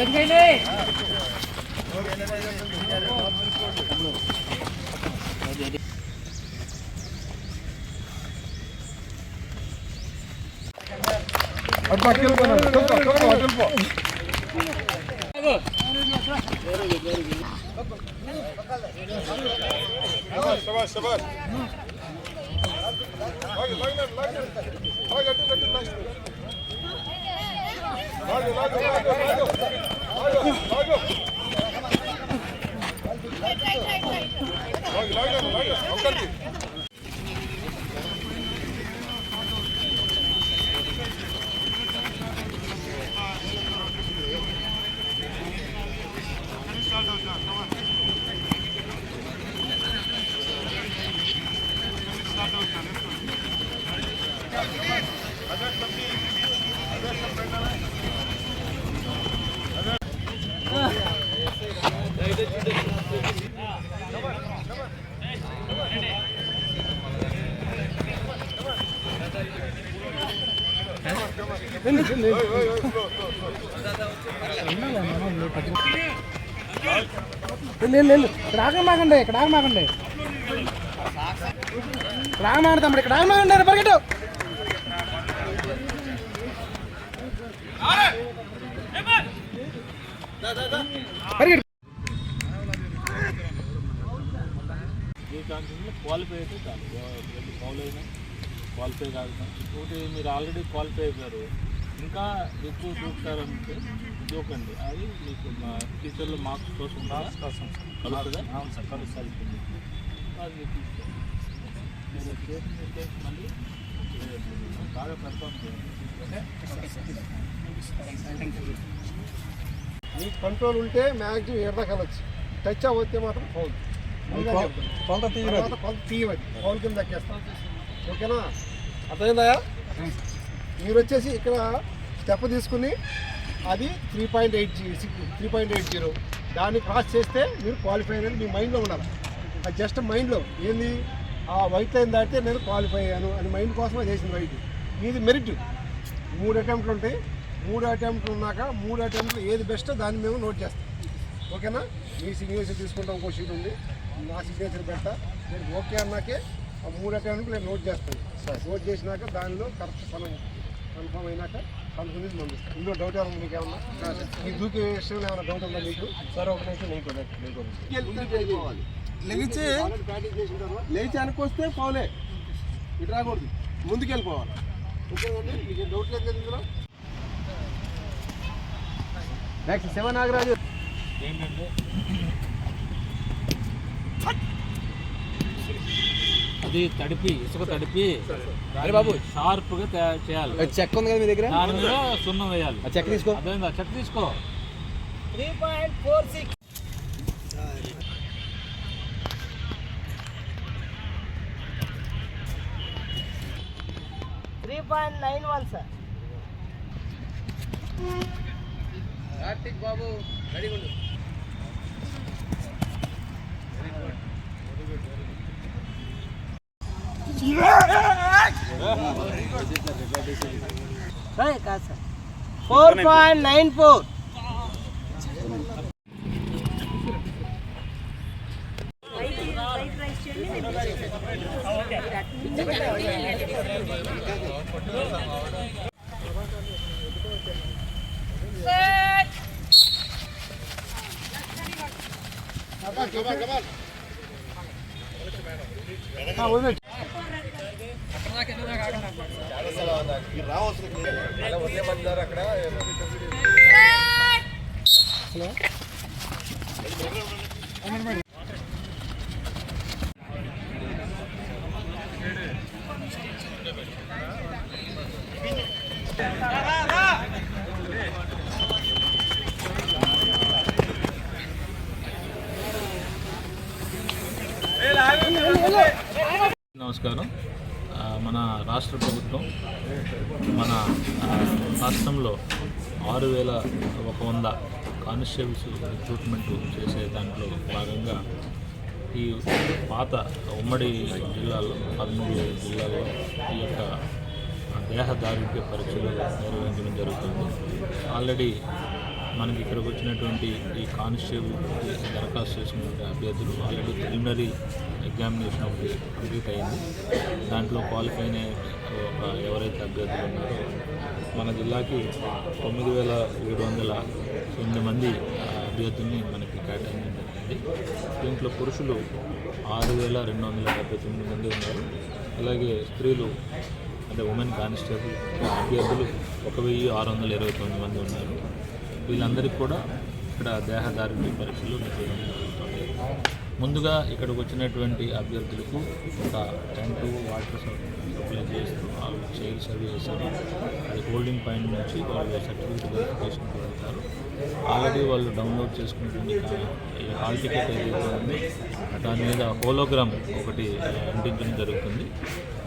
భజన చేయండి శబాష్ శబాష్ లాగే లాగే లాగే లాగే లాగే Start out now. Let's go. Hazard, something. లేదు ఇక్కడ ఆగమాగండి ఇక్కడ ఆగమాగండి ఇక్కడ ఆగమాగండి తమ్ముడు ఇక్కడ పరిగెట్టు. క్వాలిఫై అయితే చాలు ఎటువంటి ఫౌల్ అయినా క్వాలిఫై కాదు ఇంకోటి మీరు ఆల్రెడీ క్వాలిఫై అయిపోయారు ఇంకా ఎక్కువ చూపుతారంటే చూకండి అది మీకు మా టీచర్లు మార్క్స్ కోసం కలుస్తుందా అవును సార్ కలుస్తుంది అది మీరు తీసుకోండి మీరు చేసిందంటే మళ్ళీ బాగా మీకు కంట్రోల్ ఉంటే మ్యాక్సిమం ఎడదాకెళ్ళచ్చు టచ్ అవ్వతే మాత్రం ఫౌల్ కొంత తీయవద్దు కొంత తీయవద్దు ఫౌల్ కింద దక్కేస్తాం ఓకేనా? అర్థమైందా? మీరు వచ్చేసి ఇక్కడ స్టెప్ తీసుకుని అది త్రీ పాయింట్ ఎయిట్ జీ త్రీ పాయింట్ ఎయిట్ జీరో. దాన్ని క్రాస్ చేస్తే మీరు క్వాలిఫై అనేది మీ మైండ్లో ఉండాలి. అది జస్ట్ మైండ్లో ఏంది? ఆ వైట్ లైన్ దాటితే నేను క్వాలిఫై అయ్యాను అని మైండ్ కోసమే చేసింది వైట్. ఇది మెరిట్ మూడు అటెంప్ట్లు ఉంటాయి. మూడు అటెంప్ట్లు ఉన్నాక మూడు అటెంప్ట్లు ఏది బెస్టో దాన్ని మేము నోట్ చేస్తాం. ఓకేనా? మీ సిగ్నేచర్ తీసుకుంటాం ఇంకో షీట్ ఉంది. నా సిగ్నేచర్ పెడతా. నేను ఓకే అన్నాకే ఆ మూడు అటెంప్ట్లు నేను నోట్ చేస్తాను. నోట్ చేసినాక దానిలో కరెక్ట్ మనం కన్ఫర్మ్ అయినాక కన్ఫర్మ్ చేసి పంపిస్తాను ఇందులో డౌట్ ఏమన్నా మీకు ఏమన్నా? ఈ దూకే విషయంలో ఏమైనా డౌట్ ఉందా మీకు? సార్ ఒక నిమిషం తర్వాత లేచి అనుకొస్తే పోలే ఇటు రాకూడదు. ముందుకెళ్ళిపోవాలి. ఓకేనండి మీకు డౌట్ లేదు ఇందులో? నెక్స్ట్ శివ నాగరాజు ఏంటంటే అది తడిపి ఇసుక తడిపి బాబు షార్ప్గా తయారు చేయాలి. చెక్ ఉంది కదా మీ దగ్గర? దాని మీద సున్నం వేయాలి. ఆ చెక్ తీసుకో. అదేందా చెక్ తీసుకో. Three point nine one sir. Karthik Babu ready ఉండు. Four point nine four Come on, come on, come on. నమస్కారం. మన రాష్ట్ర ప్రభుత్వం మన రాష్ట్రంలో ఆరు వేల ఒక వంద కానిస్టేబుల్స్ రిక్రూట్మెంట్ చేసే దాంట్లో భాగంగా ఈ పాత ఉమ్మడి జిల్లాలో పదమూడు జిల్లాలో ఈ యొక్క దేహ దారుఢ్య పరీక్షలు నిర్వహించడం జరుగుతుంది. ఆల్రెడీ మనకి ఇక్కడికి వచ్చినటువంటి ఈ కానిస్టేబుల్ దరఖాస్తు చేసుకున్న అభ్యర్థులు ఆల్రెడీ ప్రిలిమినరీ ఎగ్జామినేషన్ ఒకటి కంప్లీట్ అయింది. దాంట్లో క్వాలిఫై అయిన ఒక ఎవరైతే అభ్యర్థులు ఉన్నారో మన జిల్లాకి తొమ్మిది వేల ఏడు వందల ఎనిమిది మంది ఆ, అభ్యర్థుల్ని మనకి కేటాయించడం జరిగింది. దీంట్లో పురుషులు ఆరు వేల రెండు వందల డెబ్బై తొమ్మిది మంది ఉన్నారు. అలాగే స్త్రీలు అంటే ఉమెన్ కానిస్టేబుల్ అభ్యర్థులు ఒక వెయ్యి ఆరు వందల ఇరవై తొమ్మిది మంది ఉన్నారు. వీళ్ళందరికీ కూడా ఇక్కడ దేహదారుణ్య పరీక్షలు నిర్వహించడం జరుగుతుంది. ముందుగా ఇక్కడికి వచ్చినటువంటి అభ్యర్థులకు ఒక టెంట్ వాటర్ సప్లై చేస్తూ వాళ్ళు చైర్స్ అవి వేశారు అది హోల్డింగ్ పాయింట్ నుంచి వాళ్ళు సర్టిఫికేట్ వెరిఫికేషన్కి వెళ్తారు. ఆల్రెడీ వాళ్ళు డౌన్లోడ్ చేసుకుంటుంది హాల్ టికెట్ ఏదైతే దాని మీద హోలోగ్రామ్ ఒకటి అంటించడం జరుగుతుంది.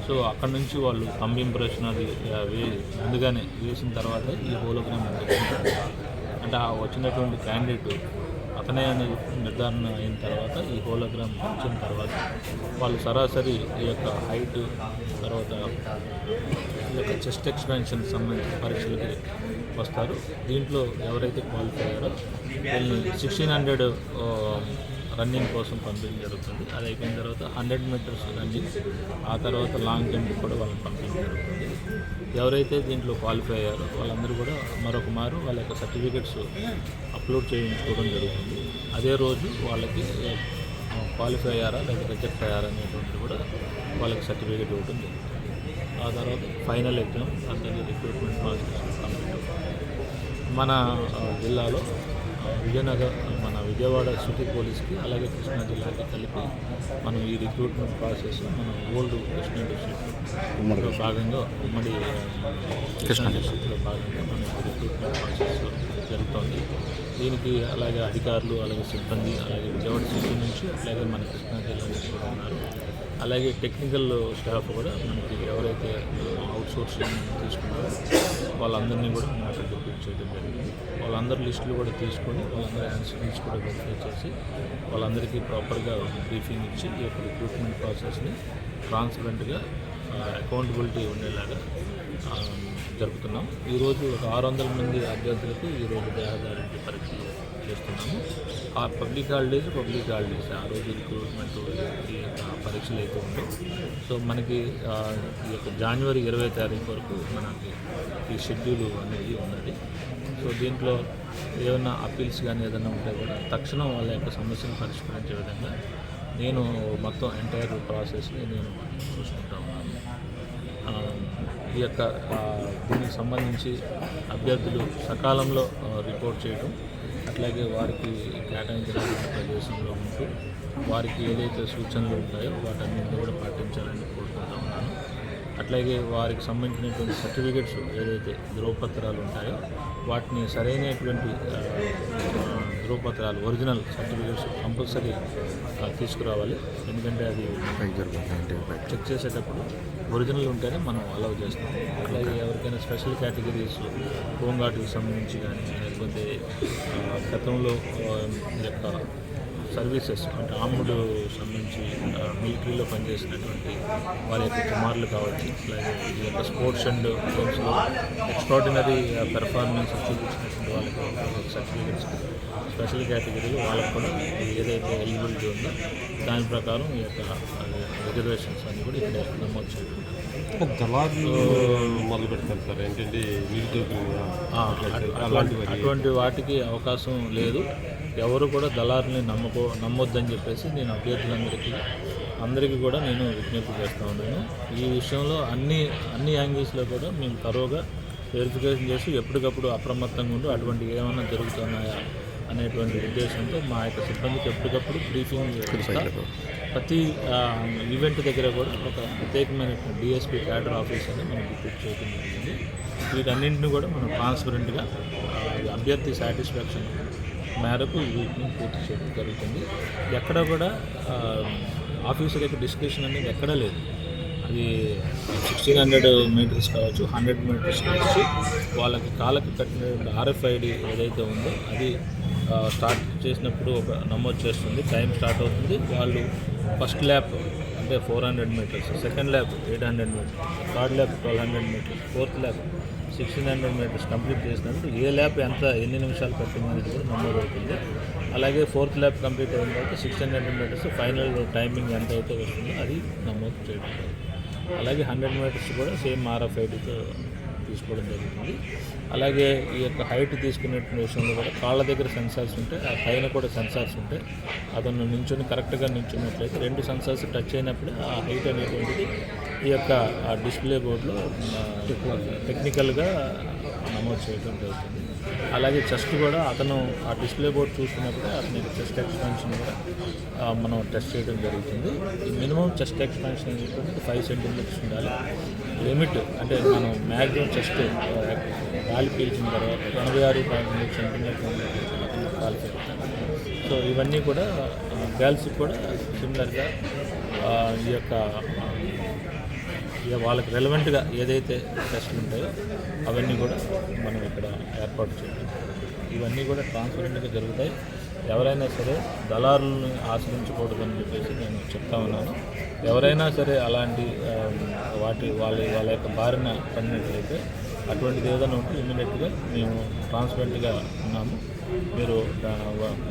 సో అక్కడ నుంచి వాళ్ళు కంబింప్రెషన్ అది వే ముందుగానే వేసిన తర్వాత ఈ హోలోగ్రామ్ అంటించుకుంటారు అంటే ఆ వచ్చినటువంటి క్యాండిడేట్ అతనే అని నిర్ధారణ అయిన తర్వాత ఈ హోలోగ్రామ్ వచ్చిన తర్వాత వాళ్ళు సరాసరి ఈ యొక్క హైట్ తర్వాత ఈ యొక్క చెస్ట్ ఎక్స్పాన్షన్ సంబంధించిన పరీక్షలకి వస్తారు. దీంట్లో ఎవరైతే క్వాలిఫై అయ్యారో వీళ్ళని సిక్స్టీన్ హండ్రెడ్ రన్నింగ్ కోసం పంపించడం జరుగుతుంది. అది అయిపోయిన తర్వాత హండ్రెడ్ మీటర్స్ రన్నింగ్ ఆ తర్వాత లాంగ్ జంప్ కూడా వాళ్ళని పంపించడం జరుగుతుంది. ఎవరైతే దీంట్లో క్వాలిఫై అయ్యారో వాళ్ళందరూ కూడా మరొక మారు వాళ్ళ యొక్క సర్టిఫికెట్స్ అప్లోడ్ చేయించుకోవడం జరుగుతుంది. అదే రోజు వాళ్ళకి క్వాలిఫై అయ్యారా లేదా రిజెక్ట్ అయ్యారా అనేటువంటిది కూడా వాళ్ళకి సర్టిఫికేట్ ఇవ్వడం జరుగుతుంది. ఆ తర్వాత ఫైనల్ ఎగ్జామ్ అందరి రిక్రూట్మెంట్ ప్రాసెస్ కంప్లీట్ మన జిల్లాలో విజయనగర్ విజయవాడ సిటీ పోలీస్కి అలాగే కృష్ణా జిల్లాకి కలిపి మనం ఈ రిక్రూట్మెంట్ ప్రాసెస్ మన ఓల్డ్ కృష్ణా డిస్ట్రిక్ట్లో భాగంగా ఉమ్మడి కృష్ణా డిస్ట్రిక్ట్లో భాగంగా మన రిక్రూట్మెంట్ ప్రాసెస్ జరుగుతోంది. దీనికి అలాగే అధికారులు అలాగే సిబ్బంది అలాగే విజయవాడ సిటీ నుంచి అలాగే మన కృష్ణా జిల్లా నుంచి కూడా ఉన్నారు. అలాగే టెక్నికల్ స్టాఫ్ కూడా మనకి ఎవరైతే అవుట్ సోర్సింగ్ తీసుకున్నారో వాళ్ళందరినీ కూడా మనం అక్కడ డిప్యూట్ చేయడం జరిగింది. వాళ్ళందరి లిస్టులు కూడా తీసుకొని వాళ్ళందరి ఆన్సర్స్ కూడా వెరిఫై చేసి వాళ్ళందరికీ ప్రాపర్గా బ్రీఫింగ్ ఇచ్చి ఈ యొక్క రిక్రూట్మెంట్ ప్రాసెస్ని ట్రాన్స్పరెంట్గా అకౌంటబిలిటీ ఉండేలాగా జరుపుతున్నాం. ఈరోజు ఒక ఆరు వందల మంది అభ్యర్థులకు ఈరోజు దేహదారి పరీక్షలు చేస్తున్నాము. ఆ పబ్లిక్ హాలిడేస్ పబ్లిక్ హాలిడేస్ ఆ రోజు రిక్రూట్మెంట్ పరీక్షలు అయితే ఉండవు. సో మనకి ఈ యొక్క జనవరి ఇరవై తారీఖు వరకు మనకి ఈ షెడ్యూల్ అనేది ఉన్నది. సో దీంట్లో ఏమైనా అప్పీల్స్ కానీ ఏదైనా ఉంటే కూడా తక్షణం వాళ్ళ యొక్క సమస్యను పరిష్కరించే విధంగా నేను మొత్తం ఎంటైర్ ప్రాసెస్ని నేను చూసుకుంటా ఉన్నాను. ఈ యొక్క దీనికి సంబంధించి అభ్యర్థులు సకాలంలో రిపోర్ట్ చేయడం అట్లాగే వారికి కేటాయించిన ప్రదేశంలో ఉంటూ వారికి ఏదైతే సూచనలు ఉంటాయో వాటన్నింటినీ కూడా పాటించాలని కోరుకుంటా ఉన్నాను. అట్లాగే వారికి సంబంధించినటువంటి సర్టిఫికెట్స్ ఏదైతే ధ్రువపత్రాలు ఉంటాయో వాటిని సరైనటువంటి ధ్రువపత్రాలు ఒరిజినల్ సర్టిఫికెట్స్ కంపల్సరీ తీసుకురావాలి. ఎందుకంటే అది చెక్ చేసేటప్పుడు ఒరిజినల్ ఉంటేనే మనం అలౌ చేస్తాం. అట్లాగే ఎవరికైనా స్పెషల్ కేటగిరీస్ హోంగార్డుకి సంబంధించి కానీ లేకపోతే గతంలో యొక్క సర్వీసెస్ అంటే ఆర్ముడు సంబంధించి మిలిటరీలో పనిచేసినటువంటి వారి యొక్క కుమారులు కావచ్చు అలాగే ఈ యొక్క స్పోర్ట్స్ అండ్ గేమ్స్లో ఎక్స్ట్రాడినరీ పెర్ఫార్మెన్స్ చూపించినటువంటి వాళ్ళకి సర్టిఫికేట్స్ స్పెషల్ కేటగిరీలో వాళ్ళకు కూడా ఏదైతే ఎలిజిబిలిటీ ఉందో దాని ప్రకారం ఈ యొక్క రిజర్వేషన్స్ అన్ని కూడా ఇక్కడ నమోదు దళారులు మొదలు పెడతారు సార్. ఏంటంటే నిరుద్యోగులు ఆ, అటు- అటువంటి వాటికి అవకాశం లేదు. ఎవరు కూడా దళారుని నమ్మకో నమ్మొద్దని చెప్పేసి నేను అభ్యర్థులందరికీ అందరికీ కూడా నేను విజ్ఞప్తి చేస్తూ ఉన్నాను. ఈ విషయంలో అన్ని అన్ని యాంగిల్స్లో కూడా మేము తరోగా వెరిఫికేషన్ చేసి ఎప్పటికప్పుడు అప్రమత్తంగా ఉండి అటువంటి ఏమైనా జరుగుతున్నాయా అనేటువంటి ఉద్దేశంతో మా యొక్క సిబ్బందికి ఎప్పటికప్పుడు బ్రీఫింగ్. ప్రతి ఈవెంట్ దగ్గర కూడా ఒక ప్రత్యేకమైన డిఎస్పీ క్యాడర్ ఆఫీస్ అని మనం డిప్యూట్ చేయడం జరిగింది. వీటన్నింటిని కూడా మనం ట్రాన్స్పరెంట్గా అభ్యర్థి సాటిస్ఫాక్షన్ మేరకు వీటిని పూర్తి చేయడం జరుగుతుంది. ఎక్కడ కూడా ఆ, ఆఫీసర్కి డిస్కషన్ అనేది ఎక్కడా లేదు. అది సిక్స్టీన్ హండ్రెడ్ మీటర్స్ కావచ్చు హండ్రెడ్ మీటర్స్ కావచ్చు వాళ్ళకి కాళ్ళకి కట్టిన ఆర్ఎఫ్ఐడి ఏదైతే ఉందో అది స్టార్ట్ చేసినప్పుడు ఒక నమోదు చేస్తుంది. టైం స్టార్ట్ అవుతుంది. వాళ్ళు ఫస్ట్ ల్యాప్ అంటే four hundred metres second lap eight hundred metres third lap twelve hundred metres fourth lap sixteen hundred metres complete చేసినప్పుడు ఏ ల్యాప్ ఎంత ఎన్ని నిమిషాలు పట్టింది కూడా నమోదు అవుతుంది. అలాగే ఫోర్త్ ల్యాప్ కంప్లీట్ అయిన తర్వాత sixteen hundred metres final timing ఎంత అయితే వస్తుందో అది నమోదు చేయడం. అలాగే హండ్రెడ్ మీటర్స్ కూడా సేమ్ ఆర్ఎఫ్ఐడితో తీసుకోవడం జరుగుతుంది. అలాగే ఈ యొక్క హైట్ తీసుకునే విషయంలో కూడా కాళ్ళ దగ్గర సెన్సార్స్ ఉంటాయి ఆ పైన కూడా సెన్సార్స్ ఉంటాయి అతను నించుని కరెక్ట్గా నించున్నట్లయితే రెండు సెన్సార్స్ టచ్ అయినప్పుడే ఆ హైట్ అనేటువంటిది ఈ యొక్క ఆ డిస్ప్లే బోర్డులో టెక్నికల్గా నమోదు చేయడం జరుగుతుంది. అలాగే చెస్ట్ కూడా అతను ఆ డిస్ప్లే బోర్డ్ చూస్తున్నప్పుడే అతని చెస్ట్ ఎక్స్పాన్షన్ కూడా మనం టెస్ట్ చేయడం జరుగుతుంది. మినిమం చెస్ట్ ఎక్స్పాన్షన్ అనేటువంటిది ఫైవ్ సెంటీమీటర్స్ ఉండాలి. లిమిట్ అంటే మనం మ్యాక్సిమం చెస్ట్ గాలి పీల్చిన తర్వాత ఎనభై ఆరు పాయింట్ మూడు సెంటీమీటర్ క్వాలిఫై సో ఇవన్నీ కూడా గర్ల్స్ కూడా సిమిలర్గా ఈ యొక్క వాళ్ళకి రెలవెంట్గా ఏదైతే టెస్టులు ఉంటాయో అవన్నీ కూడా మనం ఇక్కడ ఏర్పాటు చేయాలి ఇవన్నీ కూడా ట్రాన్స్పరెంట్గా జరుగుతాయి. ఎవరైనా సరే దళారులను ఆశ్రయించకూడదని చెప్పేసి నేను చెప్తా ఉన్నాను. ఎవరైనా సరే అలాంటి వాటి వాళ్ళ వాళ్ళ యొక్క బారిన పడినట్లయితే అటువంటిది ఏదైనా ఉంటే ఇమీడియట్గా మేము ట్రాన్స్పరెంట్గా ఉన్నాము. మీరు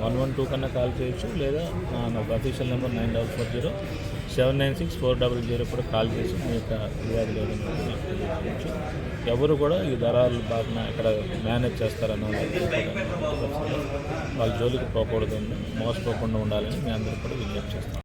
వన్ వన్ టూ కన్నా కాల్ చేయొచ్చు లేదా నా నాకు official number nine double four zero seven nine six four double zero కూడా కాల్ చేసి మీ యొక్క ఫిర్యాదు లేదని ఎవరు కూడా ఈ దళాలు బాగా ఇక్కడ మేనేజ్ చేస్తారన్న వాళ్ళ జోలికి పోకూడదు మోసపోకుండా ఉండాలని మీ అందరూ కూడా విజ్ఞప్తి చేస్తాం